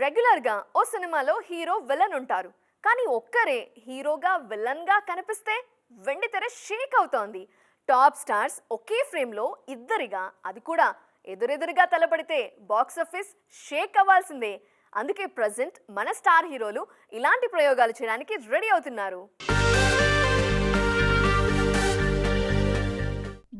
రెగ్యులర్గా ఓ సినిమాలో hero villain ఉంటారు. కానీ ఒక్కరే హీరోగా విలన్గా కనిపిస్తే వెండి తెర షేక్ అవుతోంది. టాప్ స్టార్స్ ఒకే ఫ్రేమ్లో ఇద్దరిగా అది కూడా ఎదురెదురుగా తలపడితే బాక్స్ ఆఫీస్ షేక్ అవ్వాల్సిందే. అందుకే ప్రజెంట్ మన స్టార్ హీరోలు ఇలాంటి ప్రయోగాలు చేయడానికి రెడీ అవుతున్నారు.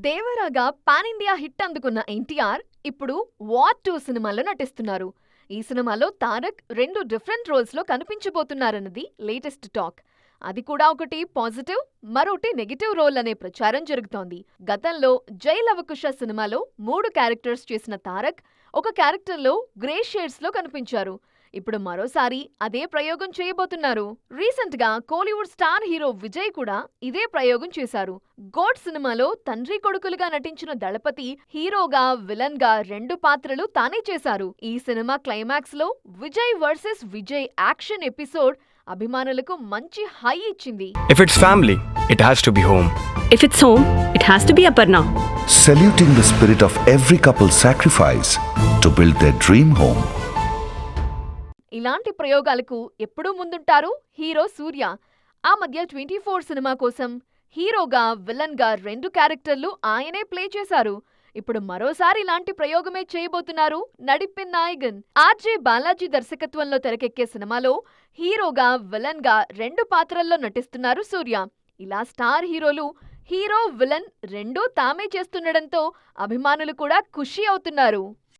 దేవరాగా పాన్ ఇండియా హిట్ అందుకున్న ఎన్టీఆర్ ఇప్పుడు వార్ టూ సినిమాలో నటిస్తున్నారు. ఈ సినిమాలో తారక్ రెండు డిఫరెంట్ రోల్స్లో కనిపించబోతున్నారన్నది లేటెస్ట్ టాక్. అది కూడా ఒకటి పాజిటివ్ మరొకటి నెగిటివ్ రోల్ అనే ప్రచారం జరుగుతోంది. గతంలో జై లవకుశ సినిమాలో మూడు క్యారెక్టర్స్ చేసిన తారక్ ఒక క్యారెక్టర్లో గ్రే షేడ్స్లో కనిపించారు. ఇప్పుడు మరోసారి అదే ప్రయోగం చేయబోతున్నారు రీసెంట్గా కోలీవుడ్ స్టార్ హీరో విజయ్ కూడా ఇదే ప్రయోగం చేశారు గోడ్ సినిమాలో తండ్రి కొడుకులుగా నటించిన దళపతి హీరోగా విలన్గా రెండు పాత్రలు తానే చేశారు ఈ సినిమా క్లైమాక్స్లో Vijay versus Vijay action episode అభిమానులకు మంచి హై ఇచ్చింది If it's family, it has to be home. If it's home, it has to be Aparna. saluting the spirit of every couple's sacrifice to build their dream home. ఇలాంటి ప్రయోగాలకు ఎప్పుడూ ముందుంటారు hero సూర్య. ఆ మధ్య twenty four cinema కోసం హీరోగా విలన్గా రెండు క్యారెక్టర్లు ఆయనే ప్లే చేశారు. ఇప్పుడు మరోసారి ఇలాంటి ప్రయోగమే చేయబోతున్నారు నడిపిన్ నాయగన్. ఆర్జే బాలాజీ దర్శకత్వంలో తెరకెక్కే సినిమాలో హీరోగా విలన్గా రెండు పాత్రల్లో నటిస్తున్నారు సూర్య. ఇలా స్టార్ హీరోలు హీరో విలన్ రెండూ తామే చేస్తుండడంతో అభిమానులు కూడా ఖుషి అవుతున్నారు.